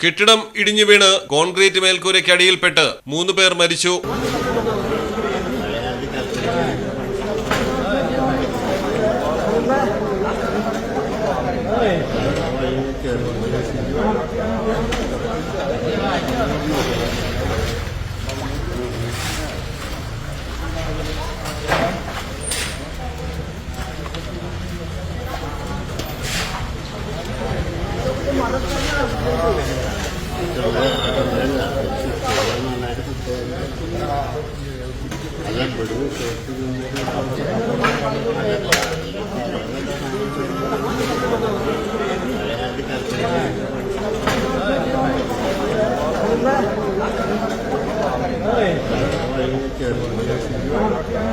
കെട്ടിടം ഇടിഞ്ഞു വീണ് കോൺക്രീറ്റ് മേൽക്കൂരയ്ക്കടിയിൽപ്പെട്ട് മൂന്ന് പേർ മരിച്ചു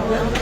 Hey!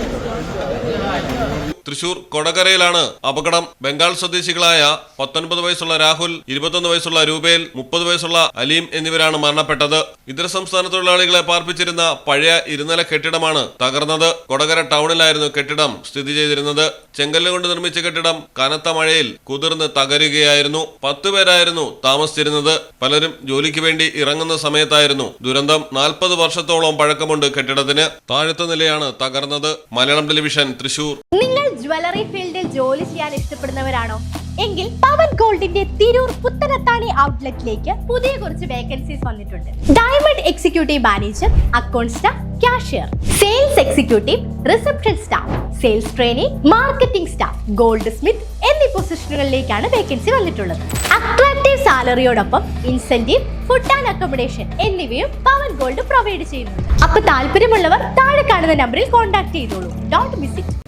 തൃശൂർ കൊടകരയിലാണ് അപകടം. ബംഗാൾ സ്വദേശികളായ പത്തൊൻപത് വയസ്സുള്ള രാഹുൽ ഇരുപത്തൊന്ന് വയസ്സുള്ള രൂപേൽ മുപ്പത് വയസ്സുള്ള അലീം എന്നിവരാണ് മരണപ്പെട്ടത്. ഇതര സംസ്ഥാന തൊഴിലാളികളെ പാർപ്പിച്ചിരുന്ന പഴയ ഇരുനില കെട്ടിടമാണ് തകർന്നത്. കൊടകര ടൗണിലായിരുന്നു കെട്ടിടം സ്ഥിതി ചെയ്തിരുന്നത്. ചെങ്കല്ല് കൊണ്ട് നിർമ്മിച്ച കെട്ടിടം കനത്ത മഴയിൽ കുതിർന്ന് തകരുകയായിരുന്നു. പത്ത് പേരായിരുന്നു താമസിച്ചിരുന്നത്. പലരും ജോലിക്ക് വേണ്ടി ഇറങ്ങുന്ന സമയത്തായിരുന്നു ദുരന്തം. നാൽപ്പത് വർഷത്തോളം പഴക്കമുണ്ട് കെട്ടിടത്തിന്. താഴത്തെ നിലയാണ് തകർന്നത്. മലയാളം ടെലിവിഷൻ തൃശൂർ. നിങ്ങൾ ജ്വല്ലറി ഫീൽഡിൽ ജോലി ചെയ്യാൻ ഇഷ്ടപ്പെടുന്നവരാണോ? എങ്കിൽ പവൻ ഗോൾഡിന്റെ തിരൂർ പുത്തനത്താണി ഔട്ട്ലെറ്റിലേക്ക് പുതിയ കുറച്ച് വേക്കൻസീസ് വന്നിട്ടുണ്ട്. Diamond executive manager account staff cashier. Sales executive reception staff sales training marketing staff goldsmith എന്നീ പൊസിഷനുകളിലേക്കാണ് വേക്കൻസി വന്നിട്ടുള്ളത്. Attractive സാലറിയോടൊപ്പം incentive food and accommodation pavan Pawan gold provide ചെയ്യുന്നുണ്ട്. അപ്പൊ താല്പര്യമുള്ളവർ താഴെ കാണുന്ന നമ്പറിൽ കോൺടാക്ട് ചെയ്തോളൂ. ഡോട്ട് മിസ് ഇറ്റ്.